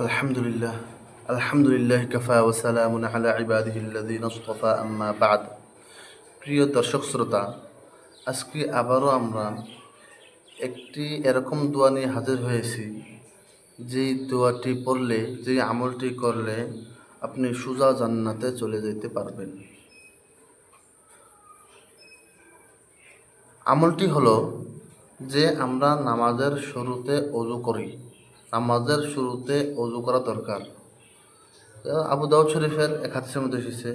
আলহামদুলিল্লাহ আলহামদুলিল্লাহ কফা ওসালাম আলা ইবাদিহিল্লাদিন মুস্তফা আম্মা বাদ। প্রিয় দর্শক শ্রোতা, আজকে আবারও আমরা একটি এরকম দোয়া নিয়ে হাজির হয়েছি। যেই দোয়াটি পড়লে, যেই আমলটি করলে আপনি সুজা জান্নাতে চলে যেতে পারবেন। আমলটি হলো যে আমরা নামাজের শুরুতে অজু করি। নামাজের শুরুতে অজু করা দরকার। আবু দাউদ শরীফের এক হাদিসের মধ্যে এসেছে,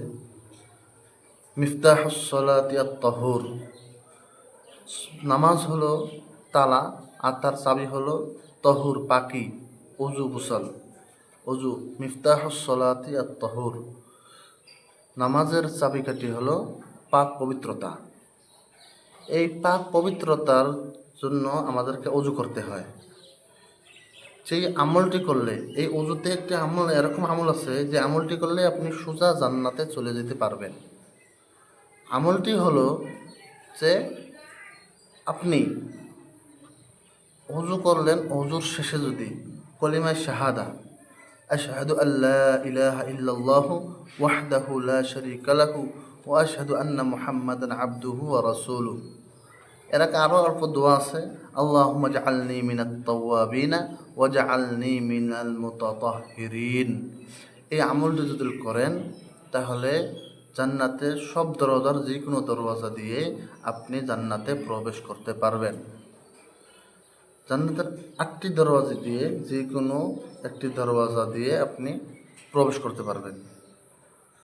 মিফতাহ সলাতিয়াত তহুর নামাজ হলো তালা আর তার চাবি হলো তহুর পাকি অজু গুসল। অজু, মিফতাহ সলাতিয়াত তহুর নামাজের চাবিকাঠি হলো পাক পবিত্রতা। এই পাক পবিত্রতার জন্য আমাদেরকে অজু করতে হয়। সেই আমলটি করলে, এই অজুতে একটি আমল, এরকম আমল আছে যে আমলটি করলে আপনি সোজা জান্নাতে চলে যেতে পারবেন। আমলটি হলো যে আপনি অজু করলেন, অজুর শেষে যদি কলিমায় শাহাদা, আশহাদু আল্লাহ ইলাহা ইল্লাল্লাহু ওয়াহদাহু লা শারীকা লাহু ওয়া আশহাদু আন্না মুহাম্মাদান আবদুহু ওয়া রাসূলুহু। এর আগে আরও অল্প দোয়া আছে, আল্লাহুম্মা আলনি মিনাত তাওয়াবিনা ওয়া জাআলনি মিনাল মুতাতাহহিরিন এই আমলটি যদি করেন, তাহলে জান্নাতের সব দরজার যে কোনো দরওয়াজা দিয়ে আপনি জান্নাতে প্রবেশ করতে পারবেন। জান্নাতের আটটি দরওয়াজা দিয়ে যে কোনো একটি দরওয়াজা দিয়ে আপনি প্রবেশ করতে পারবেন।